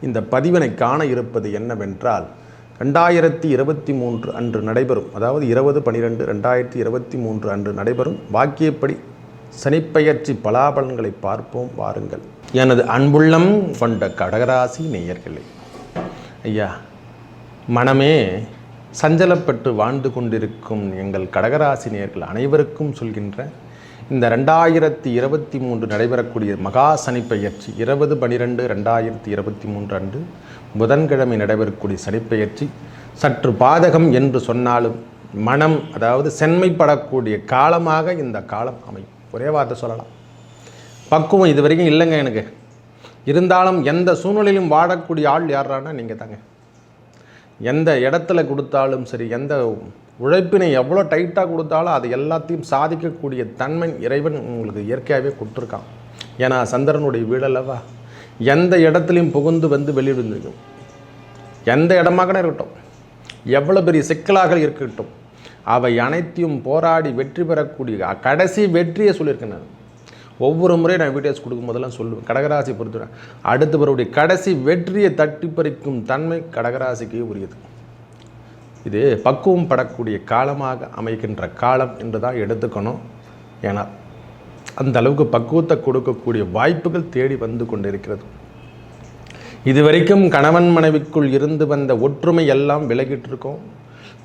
இந்த பதிவினை காண இருப்பது என்னவென்றால் ரெண்டாயிரத்தி இருபத்தி மூன்று அன்று நடைபெறும் அதாவது இருபது பனிரெண்டு ரெண்டாயிரத்தி இருபத்தி மூன்று அன்று நடைபெறும் வாக்கியப்படி சனிப்பெயர்ச்சி பலாபலன்களை பார்ப்போம் வாருங்கள். எனது அன்புள்ளம் கொண்ட கடகராசி நேயர்களே ஐயா மனமே சஞ்சலப்பட்டு வாழ்ந்து கொண்டிருக்கும் எங்கள் கடகராசி நேயர்கள் அனைவருக்கும் சொல்கின்ற இந்த ரெண்டாயிரத்தி இருபத்தி மூன்று நடைபெறக்கூடிய மகா சனிப்பெயர்ச்சி இருபது பனிரெண்டு ரெண்டாயிரத்தி இருபத்தி மூன்று அன்று புதன்கிழமை நடைபெறக்கூடிய சனிப்பெயர்ச்சி சற்று பாதகம் என்று சொன்னாலும் மனம் அதாவது செம்மைப்படக்கூடிய காலமாக இந்த காலம் அமையும். ஒரே வார்த்தை சொல்லலாம். பக்குவம் இது வரைக்கும் இல்லைங்க எனக்கு. இருந்தாலும் எந்த சூழ்நிலையிலும் வாழக்கூடிய ஆள் யாரானா நீங்கள் தாங்க எந்த இடத்துல கொடுத்தாலும் சரி எந்த உழைப்பினை எவ்வளோ டைட்டாக கொடுத்தாலும் அது எல்லாத்தையும் சாதிக்கக்கூடிய தன்மை இறைவன் உங்களுக்கு இயற்கையாகவே கொடுத்துருக்கான். ஏன்னா சந்திரனுடைய வீடல்லவா? எந்த இடத்துலையும் புகுந்து வந்து வெளியிடுந்திருக்கும் எந்த இடமாக இருக்கட்டும். எவ்வளோ பெரிய சிக்கலாக இருக்கட்டும். அவை அனைத்தையும் போராடி வெற்றி பெறக்கூடிய கடைசி வெற்றியை சொல்லியிருக்கேன் நான். ஒவ்வொரு முறையும் நான் வீடியோஸ் கொடுக்கும் போதெல்லாம் சொல்லுவேன். கடகராசி பொறுத்துறேன் அடுத்தவருடைய கடைசி வெற்றியை தட்டி பறிக்கும் தன்மை கடகராசிக்கு உரியது. இது பக்குவம் படக்கூடிய காலமாக அமைக்கின்ற காலம் என்று தான் எடுத்துக்கணும். ஏன்னா அந்த அளவுக்கு பக்குவத்தை கொடுக்கக்கூடிய வாய்ப்புகள் தேடி வந்து கொண்டிருக்கிறது. இதுவரைக்கும் கணவன் மனைவிக்குள் இருந்து வந்த ஒற்றுமை எல்லாம் விலகிட்டு இருக்கோம்.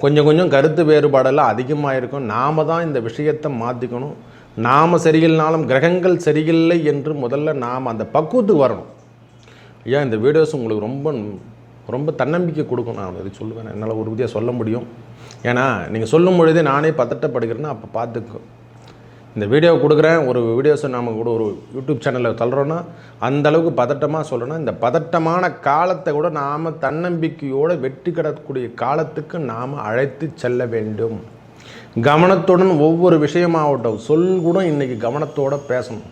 கொஞ்சம் கொஞ்சம் கருத்து வேறுபாடெல்லாம் அதிகமாக இருக்கும் நாம் தான் இந்த விஷயத்தை மாற்றிக்கணும் நாம் சரியில்லைனாலும் கிரகங்கள் சரியில்லை என்று முதல்ல நாம் அந்த பக்குவத்துக்கு வரணும். ஐயா இந்த வீடியோஸ் உங்களுக்கு ரொம்ப ரொம்ப தன்னம்பிக்கை கொடுக்கும். நான் இது சொல்லுவேன்? என்னால் உறுதியாக சொல்ல முடியும். ஏன்னா நீங்கள் சொல்லும் பொழுதே நானே பதட்டப்படுகிறேன்னா அப்போ பார்த்துக்கோ. இந்த வீடியோ கொடுக்குறேன் ஒரு வீடியோஸை நாம் கூட ஒரு யூடியூப் சேனலில் தள்ளுறோன்னா அந்த அளவுக்கு பதட்டமாக சொல்கிறோன்னா இந்த பதட்டமான காலத்தை கூட நாம் தன்னம்பிக்கையோடு வெற்றி கிடக்கூடிய காலத்துக்கு நாம் அழைத்து செல்ல வேண்டும். கவனத்துடன் ஒவ்வொரு விஷயமாகட்டும் சொல் கூட இன்றைக்கி கவனத்தோடு பேசணும்.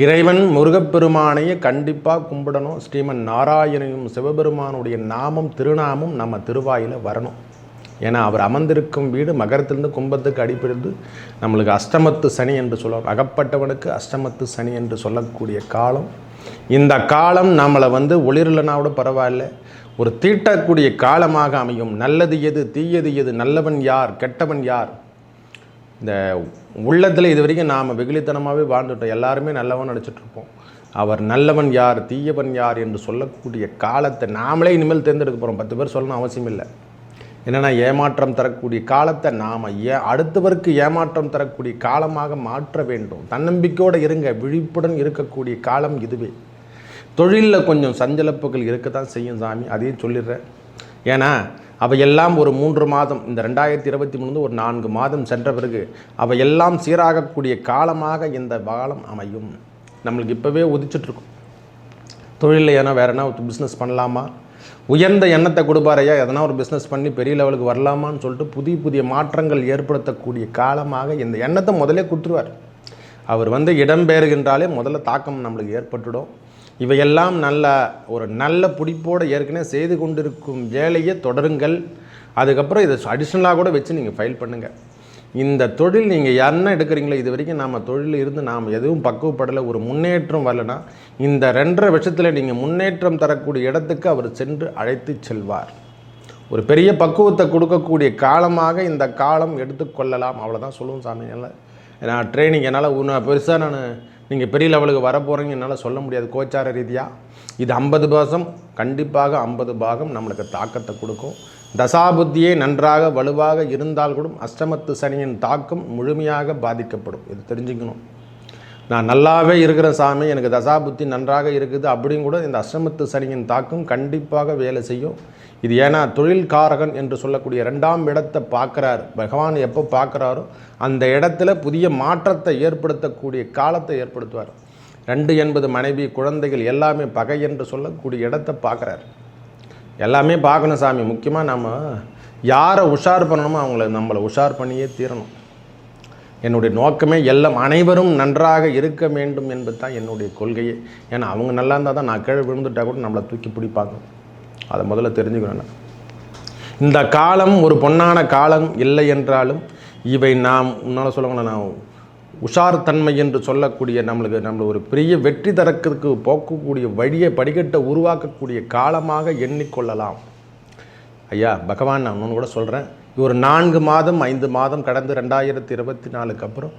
இறைவன் முருகப்பெருமானையே கண்டிப்பாக கும்பிடணும். ஸ்ரீமன் நாராயணையும் சிவபெருமானுடைய நாமம் திருநாமம் நம்ம திருவாயில் வரணும். ஏன்னா அவர் அமர்ந்திருக்கும் வீடு மகரத்திலிருந்து கும்பத்துக்கு அடிப்பிடிந்து நம்மளுக்கு அஷ்டமத்து சனி என்று சொல்லுவோம் அகப்பட்டவனுக்கு அஷ்டமத்து சனி என்று சொல்லக்கூடிய காலம். இந்த காலம் நம்மளை வந்து ஒளிரலனா கூட பரவாயில்ல. ஒரு தீட்டக்கூடிய காலமாக அமையும். நல்லது எது தீயது எது நல்லவன் யார் கெட்டவன் யார் இந்த உள்ளத்தில் இது வரைக்கும் நாம் வெகுளித்தனமாகவே வாழ்ந்துட்டோம். எல்லாருமே நல்லவன் நினச்சிட்ருப்போம் அவர் நல்லவன் யார் தீயவன் யார் என்று சொல்லக்கூடிய காலத்தை நாமளே இனிமேல் தேர்ந்தெடுக்க போகிறோம் பத்து பேர் சொல்லணும் அவசியம் இல்லை. என்னென்னா ஏமாற்றம் தரக்கூடிய காலத்தை நாம் ஏ அடுத்தவருக்கு ஏமாற்றம் தரக்கூடிய காலமாக மாற்ற வேண்டும். தன்னம்பிக்கையோடு இருங்க. விழிப்புடன் இருக்கக்கூடிய காலம் இதுவே. தொழிலில் கொஞ்சம் சஞ்சலப்புகள் இருக்க தான் செய்யும் சாமி. அதையும் சொல்லிடுறேன். ஏன்னா அவையெல்லாம் ஒரு மூன்று மாதம். இந்த ரெண்டாயிரத்தி இருபத்தி மூணு ஒரு நான்கு மாதம் சென்ற பிறகு அவையெல்லாம் சீராகக்கூடிய காலமாக இந்த காலம் அமையும். நம்மளுக்கு இப்போவே உதிச்சிட்ருக்கும். தொழிலில் ஏன்னா வேறு என்ன பிஸ்னஸ் பண்ணலாமா? உயர்ந்த எண்ணத்தை கொடுப்பாரையா எதனா ஒரு பிஸ்னஸ் பண்ணி பெரிய லெவலுக்கு வரலாமான்னு சொல்லிட்டு புதிய புதிய மாற்றங்கள் ஏற்படுத்தக்கூடிய காலமாக இந்த எண்ணத்தை முதலே கொடுத்துருவார். அவர் வந்து இடம்பெயர்கின்றாலே முதல்ல தாக்கம் நம்மளுக்கு ஏற்பட்டுடும். இவையெல்லாம் நல்ல ஒரு நல்ல பிடிப்போடு ஏற்கனவே செய்து கொண்டிருக்கும் வேலையை தொடருங்கள். அதுக்கப்புறம் இதை அடிஷ்னலாக கூட வச்சு நீங்கள் ஃபைல் பண்ணுங்கள் இந்த தொழில் நீங்கள் யாருன்னா எடுக்கிறீங்களோ இது வரைக்கும் நாம் தொழில் இருந்து நாம் எதுவும் பக்குவப்படலை ஒரு முன்னேற்றம் வரலனா இந்த ரெண்டரை வருஷத்தில் நீங்கள் முன்னேற்றம் தரக்கூடிய இடத்துக்கு அவர் சென்று அழைத்து செல்வார். ஒரு பெரிய பக்குவத்தை கொடுக்கக்கூடிய காலமாக இந்த காலம் எடுத்துக்கொள்ளலாம் அவ்வளோதான் சொல்லுவோம் சாமி. என்னால் நான் ட்ரைனிங் என்னால் உன்னை பெருசாக நான் நீங்கள் பெரிய லெவலுக்கு வர போகிறீங்க என்னால் சொல்ல முடியாது கோச்சார ரீதியாக இது ஐம்பது பாகம் கண்டிப்பாக ஐம்பது பாகம் நம்மளுக்கு தாக்கத்தை கொடுக்கும். தசாபுத்தியே நன்றாக வலுவாக இருந்தால் கூட அஷ்டமத்து சனியின் தாக்கம் முழுமையாக பாதிக்கப்படும். இது தெரிஞ்சுக்கணும். நான் நல்லாவே இருக்கிற சாமி எனக்கு தசாபுத்தி நன்றாக இருக்குது அப்படின்னு கூட இந்த அஷ்டமத்து சனியின் தாக்கம் கண்டிப்பாக வேலை செய்யும். இது ஏன்னா தொழில் காரகன் என்று சொல்லக்கூடிய ரெண்டாம் இடத்தை பார்க்குறாரு. பகவான் எப்போ பார்க்குறாரோ அந்த இடத்துல புதிய மாற்றத்தை ஏற்படுத்தக்கூடிய காலத்தை ஏற்படுத்துவார். ரெண்டு என்பது மனைவி குழந்தைகள் எல்லாமே பகை என்று சொல்லக்கூடிய இடத்தை பார்க்குறாரு. எல்லாமே பார்க்கணும் சாமி. முக்கியமாக நம்ம யாரை உஷார் பண்ணணுமோ அவங்கள நம்மளை உஷார் பண்ணியே தீரணும். என்னுடைய நோக்கமே எல்லாம் அனைவரும் நன்றாக இருக்க வேண்டும் என்பது தான் என்னுடைய கொள்கையே. ஏன்னா அவங்க நல்லா இருந்தால் தான் நான் கீழே விழுந்துட்டா கூட நம்மளை தூக்கி பிடிப்பாங்க. அதை முதல்ல தெரிஞ்சுக்கணும் இந்த காலம் ஒரு பொன்னான காலம் இல்லை என்றாலும் இவை நாம் முன்னால் சொல்லுவாங்களே நான் உஷார் தன்மை என்று சொல்லக்கூடிய நம்மளுக்கு நம்மளை ஒரு பெரிய வெற்றி தரக்கிறதுக்கு போக்கக்கூடிய வழியை படிக்கட்டை உருவாக்கக்கூடிய காலமாக எண்ணிக்கொள்ளலாம். ஐயா பகவான் நான் ஒன்று கூட சொல்கிறேன் ஒரு நான்கு மாதம் ஐந்து மாதம் கடந்து ரெண்டாயிரத்தி இருபத்தி நாலுக்கு அப்புறம்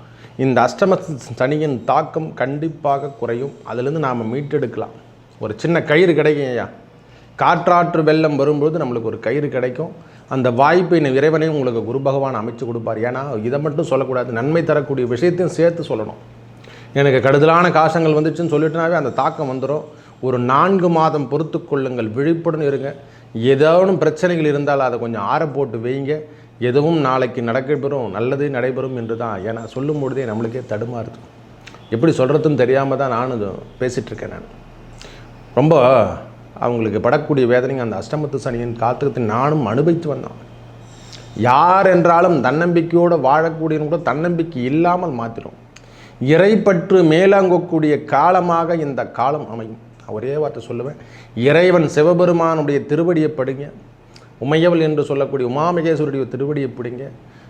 இந்த அஷ்டம சனியின் தாக்கம் கண்டிப்பாக குறையும். அதுலேருந்து நாம் மீட்டெடுக்கலாம். ஒரு சின்ன கயிறு கிடைக்கும் ஐயா. காற்றாற்று வெள்ளம் வரும்போது நம்மளுக்கு ஒரு கயிறு கிடைக்கும். அந்த வாய்ப்பை இறைவனை உங்களுக்கு குரு பகவான் அமைச்சு கொடுப்பார். ஏன்னா இதை மட்டும் சொல்லக்கூடாது. நன்மை தரக்கூடிய விஷயத்தையும் சேர்த்து சொல்லணும். எனக்கு கடுதலான காசங்கள் வந்துச்சுன்னு சொல்லிட்டுனாவே அந்த தாக்கம் வந்துடும் ஒரு நான்கு மாதம் பொறுத்து கொள்ளுங்கள். விழிப்புடன் இருங்க. ஏதோனும் பிரச்சனைகள் இருந்தால் அதை கொஞ்சம் ஆற போட்டு வைங்க. எதுவும் நாளைக்கு நடக்கப்பெறும் நல்லது நடைபெறும் என்று தான். ஏன்னா சொல்லும் பொழுதே நம்மளுக்கே தடுமாறுது எப்படி சொல்கிறதுன்னு தெரியாமல் தான் நானும் பேசிகிட்ருக்கேன் நான். ரொம்ப அவங்களுக்கு படக்கூடிய வேதனைங்க அந்த அஷ்டமத்து சனியின் காத்திரத்தை நானும் அனுபவித்து வந்தோம் யார் என்றாலும் தன்னம்பிக்கையோடு வாழக்கூடியவங்க கூட தன்னம்பிக்கை இல்லாமல் மாற்றிடும் இறைப்பற்று மேலாங்கக்கூடிய காலமாக இந்த காலம் அமையும். ஒரே வார்த்தை சொல்லுவேன். இறைவன் சிவபெருமானுடைய திருவடியை படுங்க. உமையவள் என்று சொல்லக்கூடிய உமாமகேஸ்வருடைய திருவடியை பிடிங்க.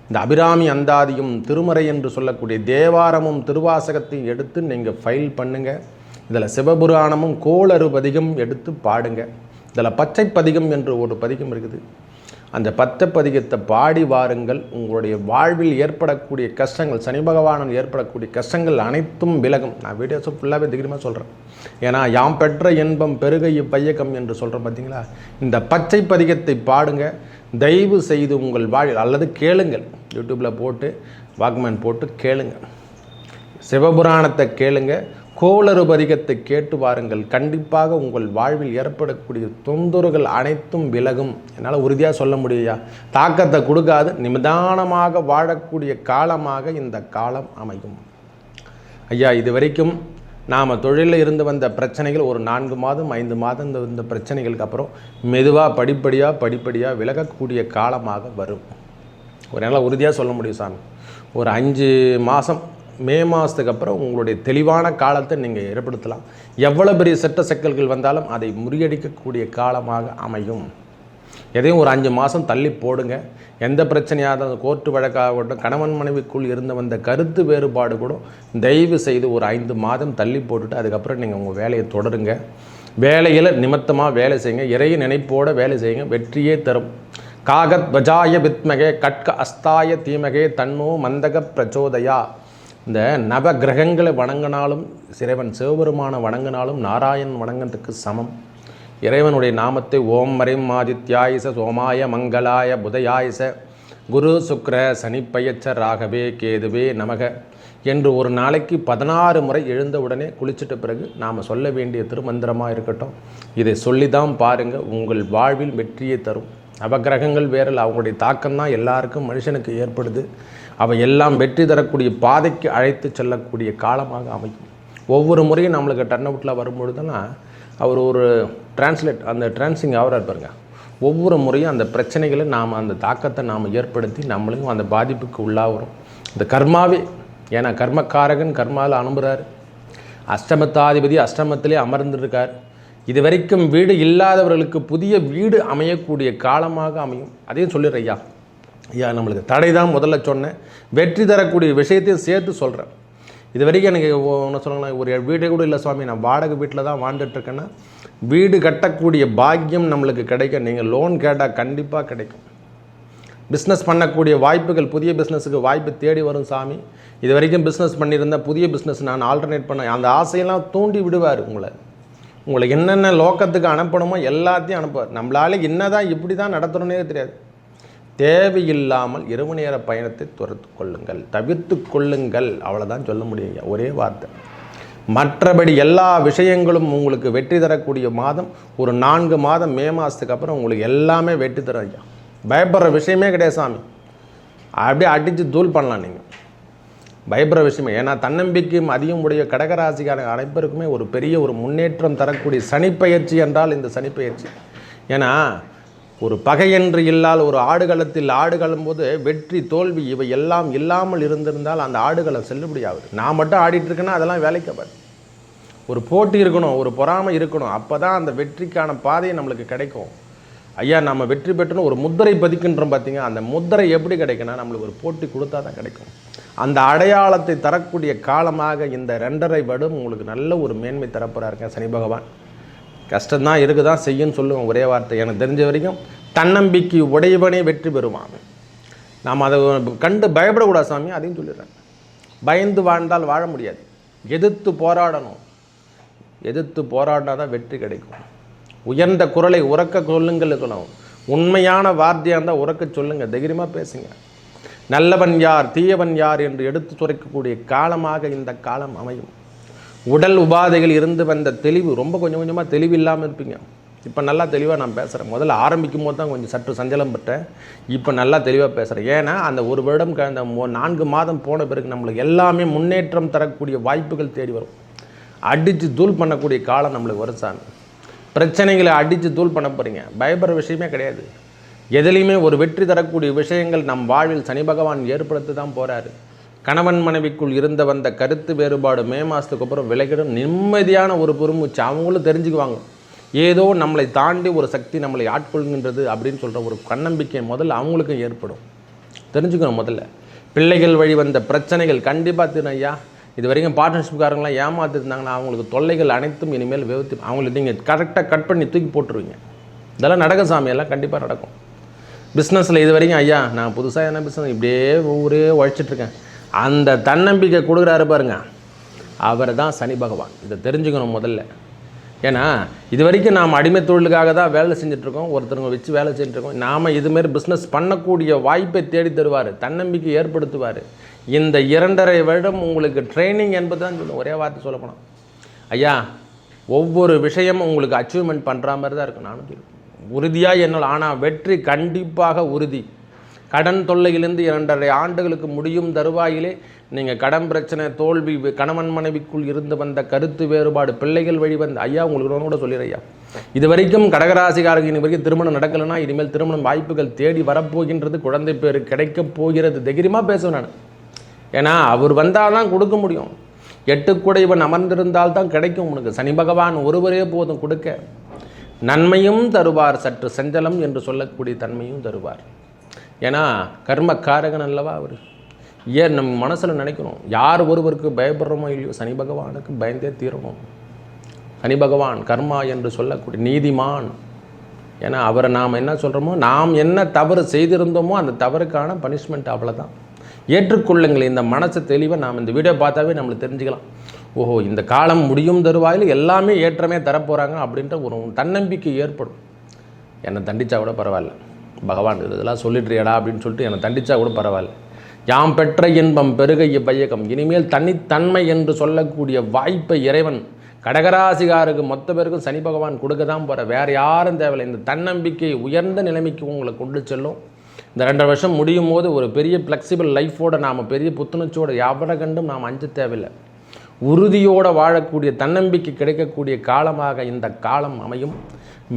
இந்த அபிராமி அந்தாதியும் திருமறை என்று சொல்லக்கூடிய தேவாரமும் திருவாசகத்தையும் எடுத்து நீங்கள் ஃபைல் பண்ணுங்கள் இதில் சிவபுராணமும் கோளறு பதிகம் எடுத்து பாடுங்க. இதில் பச்சை பதிகம் என்று ஒரு பதிகம் இருக்குது. அந்த பச்சை பதிகத்தை பாடி வாருங்கள். உங்களுடைய வாழ்வில் ஏற்படக்கூடிய கஷ்டங்கள் சனி பகவானால் ஏற்படக்கூடிய கஷ்டங்கள் அனைத்தும் விலகும். நான் வீடியோஸை ஃபுல்லாகவே திகிரமாக சொல்கிறேன் ஏன்னா யாம் பெற்ற இன்பம் பெருகைய இப்பையக்கம் என்று சொல்கிறேன் பார்த்தீங்களா இந்த பச்சை பதிகத்தை பாடுங்க. தயவு செய்து உங்கள் வாழ்வில் அல்லது கேளுங்கள். யூடியூப்பில் போட்டு வாக்மேன் போட்டு கேளுங்க. சிவபுராணத்தை கேளுங்க. கோளறுபரிகத்தை கேட்டு வாருங்கள். கண்டிப்பாக உங்கள் வாழ்வில் ஏற்படக்கூடிய தொந்தரவுகள் அனைத்தும் விலகும். என்னால் உறுதியாக சொல்ல முடியா தாக்கத்தை கொடுக்காது. நிதானமாக வாழக்கூடிய காலமாக இந்த காலம் அமையும். ஐயா இது வரைக்கும் நாம் தொழிலில் இருந்து வந்த பிரச்சனைகள் ஒரு நான்கு மாதம் ஐந்து மாதம் இந்த இந்த பிரச்சனைகளுக்கு அப்புறம் மெதுவாக படிப்படியாக படிப்படியாக விலகக்கூடிய காலமாக வரும். ஒரு நாளாக உறுதியாக சொல்ல முடியும் சாமி. ஒரு அஞ்சு மாதம் மே மாதத்துக்கு அப்புறம் உங்களுடைய தெளிவான காலத்தை நீங்கள் ஏற்படுத்தலாம். எவ்வளோ பெரிய சட்ட சிக்கல்கள் வந்தாலும் அதை முறியடிக்கக்கூடிய காலமாக அமையும். எதையும் ஒரு அஞ்சு மாதம் தள்ளி போடுங்க. எந்த பிரச்சனையாக இருந்தாலும் கோர்ட்டு வழக்காகட்டும் கணவன் மனைவிக்குள் இருந்து வந்த கருத்து வேறுபாடு கூட தயவு செய்து ஒரு ஐந்து மாதம் தள்ளி போட்டுட்டு அதுக்கப்புறம் நீங்கள் உங்கள் வேலையை தொடருங்க. வேலையில் நிமித்தமாக வேலை செய்யுங்க. இறைய நினைப்போட வேலை செய்யுங்க. வெற்றியே தரும். காகத் வஜாய வித்மகே கட்க அஸ்தாய தீமகே தன்னோ மந்தக பிரச்சோதயா. இந்த நவ கிரகங்களை வணங்கினாலும் சிறைவன் சிவபெருமான வணங்கினாலும் நாராயணன் வணங்குறதுக்கு சமம். இறைவனுடைய நாமத்தை ஓம் மறைம் ஆதித்யாயிச சோமாய மங்களாய புதயாயிச குரு சுக்ர சனிப்பயச்ச ராகவே கேதுவே நமக என்று ஒரு நாளைக்கு பதினாறு முறை எழுந்தவுடனே குளிச்சிட்ட பிறகு நாம் சொல்ல வேண்டிய திருமந்திரமாக இருக்கட்டும். இதை சொல்லி தான் பாருங்கள் உங்கள் வாழ்வில் வெற்றியை தரும். நவகிரகங்கள் வேறில் அவங்களுடைய தாக்கம் தான் எல்லாருக்கும் மனுஷனுக்கு ஏற்படுது. அவை எல்லாம் வெற்றி தரக்கூடிய பாதைக்கு அழைத்து செல்லக்கூடிய காலமாக அமையும். ஒவ்வொரு முறையும் நம்மளுக்கு டர்ன் அவுட்டில் வரும்பொழுதுலாம் அவர் ஒரு டிரான்ஸ்லேட் அந்த டிரான்ஸிங் ஆகிறார் பாருங்க. ஒவ்வொரு முறையும் அந்த பிரச்சனைகளை நாம் அந்த தாக்கத்தை நாம் ஏற்படுத்தி நம்மளுக்கும் அந்த பாதிப்புக்கு உள்ளாகிறோம் இந்த கர்மாவே ஏன்னா கர்மக்காரகன் கர்மாவில் அனுப்புகிறார் அஷ்டமத்தாதிபதி அஷ்டமத்திலே அமர்ந்திருக்கார். இது வரைக்கும் வீடு இல்லாதவர்களுக்கு புதிய வீடு அமையக்கூடிய காலமாக அமையும். அதையும் சொல்லிடுற ஐயா. ஐயா நம்மளுக்கு தடை தான் முதல்ல சொன்னேன். வெற்றி தரக்கூடிய விஷயத்தையும் சேர்த்து சொல்கிறேன் இது வரைக்கும் எனக்கு ஒன்று சொல்லலாம் ஒரு வீடே கூட இல்லை சுவாமி. நான் வாடகை வீட்டில் தான் வாழ்ந்துட்டுருக்கேன்னா வீடு கட்டக்கூடிய பாக்கியம் நம்மளுக்கு கிடைக்கும். நீங்கள் லோன் கேட்டால் கண்டிப்பாக கிடைக்கும். பிஸ்னஸ் பண்ணக்கூடிய வாய்ப்புகள் புதிய பிஸ்னஸுக்கு வாய்ப்பு தேடி வரும் சாமி. இது வரைக்கும் பிஸ்னஸ் பண்ணியிருந்தால் புதிய பிஸ்னஸ் நான் ஆல்டர்னேட் பண்ண அந்த ஆசையெல்லாம் தூண்டி விடுவார் உங்களை. உங்களை என்னென்ன லோக்கத்துக்கு அனுப்பணுமோ எல்லாத்தையும் அனுப்புவார். நம்மளால என்ன தான் இப்படி தான் நடத்தணுன்னே தெரியாது. தேவையில்லாமல் இரவு நேர பயணத்தை துரத்து கொள்ளுங்கள். தவிர்த்து கொள்ளுங்கள். அவ்வளோதான் சொல்ல முடியுங்க. ஒரே வார்த்தை. மற்றபடி எல்லா விஷயங்களும் உங்களுக்கு வெற்றி தரக்கூடிய மாதம் ஒரு நான்கு மாதம் மே மாதத்துக்கு அப்புறம் உங்களுக்கு எல்லாமே வெற்றி தரும் ஐயா. பயப்படுற விஷயமே கிடையாது சாமி. அப்படியே அடித்து தூள் பண்ணலாம் நீங்கள் பயப்படுற விஷயமே. ஏன்னா தன்னம்பிக்கையும் அதிகம் உடைய கடகராசிக்கான அனைப்பருக்குமே ஒரு பெரிய ஒரு முன்னேற்றம் தரக்கூடிய சனிப்பயிற்சி என்றால் இந்த சனிப்பயிற்சி ஏன்னா ஒரு பகையென்று இல்லால் ஒரு ஆடுகளத்தில் ஆடுகளும் போது வெற்றி தோல்வி இவை எல்லாம் இல்லாமல் இருந்திருந்தால் அந்த ஆடுகளம் செல்லுபடியாகுது நான் மட்டும் ஆடிட்டு இருக்கேன்னா அதெல்லாம் வேலைக்கு ஒரு போட்டி இருக்கணும் ஒரு பொறாமை இருக்கணும் அப்போ தான் அந்த வெற்றிக்கான பாதை நம்மளுக்கு கிடைக்கும். ஐயா நம்ம வெற்றி பெற்றுன்னு ஒரு முத்திரை பதிக்கின்றோம் பார்த்தீங்க அந்த முத்திரை எப்படி கிடைக்குன்னா நம்மளுக்கு ஒரு போட்டி கொடுத்தா தான் கிடைக்கும். அந்த அடையாளத்தை தரக்கூடிய காலமாக இந்த ரெண்டரை வருடம் உங்களுக்கு நல்ல ஒரு மேன்மை தரப்போறாருங்க சனி பகவான். கஷ்டம்தான் இருக்குதான் செய்யுன்னு சொல்லுவேன் ஒரே வார்த்தை. எனக்கு தெரிஞ்ச வரைக்கும் தன்னம்பிக்கை உடையவனே வெற்றி பெறுவான். நாம் அதை கண்டு பயப்படக்கூடாது சாமி அதையும் சொல்லிடுறேன் பயந்து வாழ்ந்தால் வாழ முடியாது. எதிர்த்து போராடணும். எதிர்த்து போராடினா தான் வெற்றி கிடைக்கும். உயர்ந்த குரலை உறக்க சொல்லுங்கள் சொல்லணும். உண்மையான வார்த்தையாக இருந்தால் உறக்க சொல்லுங்கள் தைரியமாக பேசுங்க. நல்லவன் யார் தீயவன் யார் என்று எடுத்து துரைக்கக்கூடிய காலமாக இந்த காலம் அமையும். உடல் உபாதைகள் இருந்து வந்த தெளிவு ரொம்ப கொஞ்சம் கொஞ்சமாக தெளிவு இல்லாமல் இருப்பீங்க. இப்போ நல்லா தெளிவாக நான் பேசுகிறேன் முதல்ல ஆரம்பிக்கும் போது தான் கொஞ்சம் சற்று சஞ்சலம் பெற்றேன் இப்போ நல்லா தெளிவாக பேசுகிறேன் ஏன்னா அந்த ஒரு வருடம் கழந்த நான்கு மாதம் போன பிறகு நம்மளுக்கு எல்லாமே முன்னேற்றம் தரக்கூடிய வாய்ப்புகள் தேடி வரும். அடித்து தூள் பண்ணக்கூடிய காலம் நம்மளுக்கு வரும் சாமி. பிரச்சனைகளை அடித்து தூள் பண்ண போகிறீங்க பயப்படுற விஷயமே கிடையாது. எதுலேயுமே ஒரு வெற்றி தரக்கூடிய விஷயங்கள் நம் வாழ்வில் சனி பகவான் ஏற்படுத்தி தான் போகிறாரு கணவன் மனைவிக்குள் இருந்த வந்த கருத்து வேறுபாடு மே மாதத்துக்கு அப்புறம் விலகிடும். நிம்மதியான ஒரு பெருமூச்சு அவங்களும் தெரிஞ்சுக்குவாங்க. ஏதோ நம்மளை தாண்டி ஒரு சக்தி நம்மளை ஆட்கொள்கின்றது அப்படின்னு சொல்கிற ஒரு கண்ணம்பிக்கை முதல்ல அவங்களுக்கும் ஏற்படும். தெரிஞ்சுக்கணும் முதல்ல. பிள்ளைகள் வழி வந்த பிரச்சனைகள் கண்டிப்பாக தீரும் ஐயா. இது வரைக்கும் பார்ட்னர்ஷிப்காரங்களாம் ஏமாத்திருந்தாங்கன்னா அவங்களுக்கு தொல்லைகள் அனைத்தும் இனிமேல் விவத்தி அவங்களுக்கு நீங்கள் கரெக்டாக கட் பண்ணி தூக்கி போட்டுருவீங்க. இதெல்லாம் நடக்கும் சாமி. எல்லாம் கண்டிப்பாக நடக்கும். பிஸ்னஸில் இது வரைக்கும் ஐயா நான் புதுசாக என்ன பிஸ்னஸ் இப்படியே ஊரே உழைச்சிட்ருக்கேன் அந்த தன்னம்பிக்கை கொடுக்குறாரு பாருங்க. அவர் தான் சனி பகவான். இதை தெரிஞ்சுக்கணும் முதல்ல. ஏன்னா இது வரைக்கும் நாம் அடிமை தொழிலுக்காக தான் வேலை செஞ்சிட்ருக்கோம். ஒருத்தருங்க வச்சு வேலை செஞ்சுட்ருக்கோம். நாம் இதுமாரி பிஸ்னஸ் பண்ணக்கூடிய வாய்ப்பை தேடி தருவார். தன்னம்பிக்கை ஏற்படுத்துவார். இந்த இரண்டரை வருடம் உங்களுக்கு ட்ரைனிங் என்பது தான் சொல்லணும் ஒரே வார்த்தை சொல்ல ஐயா ஒவ்வொரு விஷயமும் உங்களுக்கு அச்சீவ்மெண்ட் பண்ணுற மாதிரி தான் இருக்கும். நானும் சொல்லுவேன் உறுதியாக என்னால் ஆனால் வெற்றி கண்டிப்பாக உறுதி. கடன் தொல்லையிலிருந்து இரண்டரை ஆண்டுகளுக்கு முடியும் தருவாயிலே நீங்கள் கடன் பிரச்சனை தோல்வி கணவன் மனைவிக்குள் இருந்து வந்த கருத்து வேறுபாடு பிள்ளைகள் வழி வந்த ஐயா உங்களுக்கு ஒன்று கூட சொல்லிடுற ஐயா. இது வரைக்கும் கடகராசிக்காரங்க இனி வரைக்கும் திருமணம் நடக்கலைன்னா இனிமேல் திருமணம் வாய்ப்புகள் தேடி வரப்போகின்றது குழந்தை பேர் கிடைக்கப் போகிறது. தைரியமாக பேசுவேன் நான். ஏன்னா அவர் வந்தால் தான் கொடுக்க முடியும். எட்டு கூடை இவன் அமர்ந்திருந்தால் தான் கிடைக்கும் உனக்கு. சனி பகவான் ஒருவரே போதும் கொடுக்க. நன்மையும் தருவார் சற்று செஞ்சலம் என்று சொல்லக்கூடிய தன்மையும் தருவார். ஏன்னா கர்மக்காரகன் அல்லவா அவர்? ஏன் நம்ம மனசில் நினைக்கணும்? யார் ஒருவருக்கு பயப்படுறோமோ இல்லையோ சனி பகவானுக்கு பயந்தே தீரணும். சனி பகவான் கர்மா என்று சொல்லக்கூடிய நீதிமான். ஏன்னா அவரை நாம் என்ன சொல்கிறோமோ நாம் என்ன தவறு செய்திருந்தோமோ அந்த தவறுக்கான பனிஷ்மெண்ட் அவ்வளோதான் ஏற்றுக்கொள்ளுங்கள் இந்த மனசு தெளிவாக நாம் இந்த வீடியோ பார்த்தாவே நம்மளுக்கு தெரிஞ்சுக்கலாம். ஓஹோ இந்த காலம் முடியும் தருவாயில் எல்லாமே ஏற்றமே தரப்போகிறாங்க அப்படின்ற ஒரு தன்னம்பிக்கை ஏற்படும். என்னை தண்டிச்சா கூட பரவாயில்ல. பகவான் இதெல்லாம் சொல்லிட்டுறியடா அப்படின்னு சொல்லிட்டு என்னை தண்டிச்சா கூட பரவாயில்ல. யாம் பெற்ற இன்பம் பெருக இவ்வையகம். இனிமேல் தனித்தன்மை என்று சொல்லக்கூடிய வாய்ப்பை இறைவன் கடகராசிகாருக்கு மொத்த பேருக்கும் சனி பகவான் கொடுக்க தான் போகிற வேறு யாரும் தேவையில்லை. இந்த தன்னம்பிக்கை உயர்ந்த நிலைமைக்கு உங்களை கொண்டு செல்லும். இந்த ரெண்டரை வருஷம் முடியும் போது ஒரு பெரிய ஃப்ளெக்சிபிள் லைஃபோட நாம் பெரிய புத்துணர்ச்சியோட யாவரை கண்டும் நாம் அஞ்ச தேவையில்லை. உறுதியோடு வாழக்கூடிய தன்னம்பிக்கை கிடைக்கக்கூடிய காலமாக இந்த காலம் அமையும்.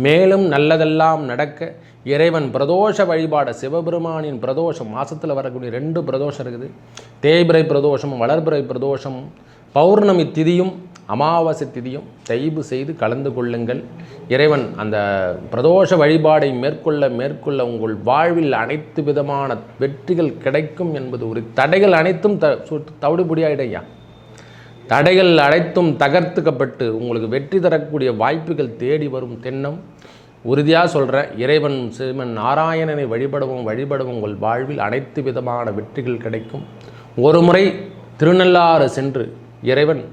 மேலும் நல்லதெல்லாம் நடக்க இறைவன் பிரதோஷ வழிபாடு சிவபெருமானின் பிரதோஷம் மாதத்தில் வரக்கூடிய ரெண்டு பிரதோஷம் இருக்குது. தேய்பிரை பிரதோஷம் வளர்பிறை பிரதோஷம் பௌர்ணமி திதியும் அமாவாசை திதியும் தயவு செய்து கலந்து கொள்ளுங்கள். இறைவன் அந்த பிரதோஷ வழிபாடை மேற்கொள்ள மேற்கொள்ள உங்கள் வாழ்வில் அனைத்து விதமான வெற்றிகள் கிடைக்கும் என்பது ஒரு தடைகள் அனைத்தும் த தவிடுபடியாயிடையா தடைகள் அனைத்தும் தகர்த்துக்கப்பட்டு உங்களுக்கு வெற்றி தரக்கூடிய வாய்ப்புகள் தேடி வரும் தென்னம். உறுதியாக சொல்கிறேன் இறைவன் சிவன் நாராயணனை வழிபடவும் வழிபடவும் உங்கள் வாழ்வில் அனைத்து விதமான வெற்றிகள் கிடைக்கும். ஒரு முறை திருநள்ளாறு சென்று இறைவன்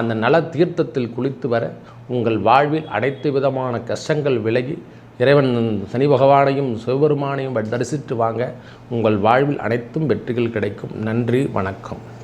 அந்த நல தீர்த்தத்தில் குளித்து வர உங்கள் வாழ்வில் அனைத்து விதமான கஷ்டங்கள் விலகி இறைவன் சனி பகவானையும் சிவபெருமானையும் தரிசித்து வாங்க உங்கள் வாழ்வில் அனைத்தும் வெற்றிகள் கிடைக்கும். நன்றி வணக்கம்.